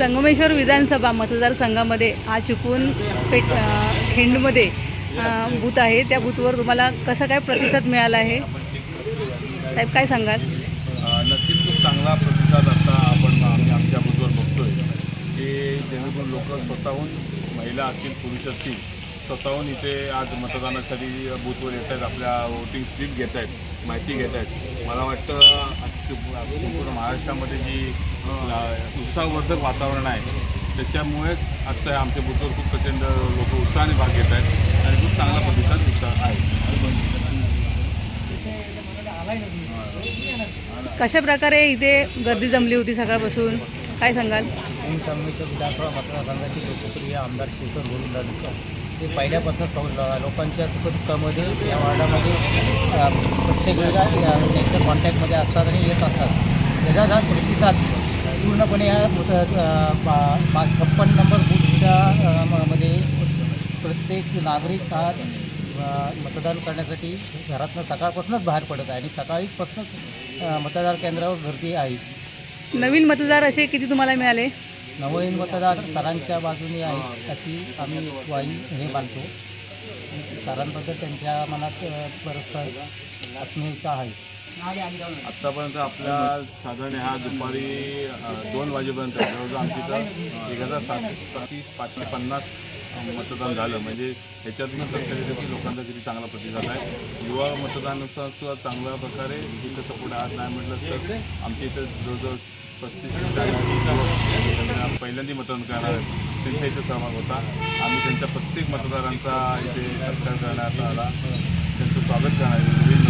संगमेश्वर विधानसभा मतदारसंघामध्ये हा चिपळूण पेट खिंडमध्ये बूथ आहे. त्या बूथवर तुम्हाला कसा काय प्रतिसाद मिळाला आहे? साहेब काय सांगाल? नक्कीच खूप चांगला प्रतिसाद आता आपण आम्ही आमच्या बूथवर बघतोय. की जेणेकरून लोक स्वतःहून महिला असतील पुरुष असतील स्वतःहून इथे आज मतदानासाठी बूथवर येत आहेत आपल्या वोटिंग स्लिप घेत आहेत माहिती घेत आहेत. मला वाटतं संपूर्ण महाराष्ट्रामध्ये जी उत्साहवर्धक वातावरण आहे. त्याच्यामुळेच आजच्या आमच्या बूथवर खूप प्रचंड लोक उत्साहाने भाग घेत आहेत आणि खूप चांगला प्रतिसाद उत्साह आहे. कशा प्रकारे इथे गर्दी जमली होती सकाळपासून? काय सांगाल? मी संगमेश्वर विधानसभा मतदारसंघाचे लोकप्रिय आमदार शेखर गोविंदांचा ते पहिल्यापासून सौ लोकांच्या सुखदुःखामध्ये या वार्डामध्ये प्रत्येक वेळेला त्यांच्या कॉन्टॅक्टमध्ये असतात आणि येत असतात. त्याचा हा प्रतिसाद पूर्णपणे या पा- छप्पन नंबर बूथच्या मध्ये प्रत्येक नागरिक हा मतदान करण्यासाठी घरातनं सकाळपासूनच बाहेर पडत आहे आणि सकाळीपासूनच मतदार केंद्रावर गर्दी आहे. नवीन मतदार असे किती तुम्हाला मिळाले? नवीन मतदार सरांच्या बाजूने आहे अशी आम्ही वाई हे मानतो. सरांबद्दल त्यांच्या मनात अ, आत्मीयता आहे. आत्तापर्यंत आपल्या साधारण हा दुपारी दोन वाजेपर्यंत जवळजवळ आमच्या इथं एक हजार सातशे तीस पाचशे पन्नास मतदान झालं. म्हणजे ह्याच्यातून लक्षात येतं की लोकांचा किती चांगला प्रतिसाद आहे. युवा मतदानाचा सुद्धा चांगल्या प्रकारे इथं सपोर्ट आज नाही म्हटलं तर आमच्या इथं जवळजवळ पस्तीस पहिल्यांदा मतदान करणार आहेत. त्यांच्या इथे सहभाग होता. आम्ही त्यांच्या प्रत्येक मतदारांचा इथे सत्कार करण्यात आला. त्यांचं स्वागत करणार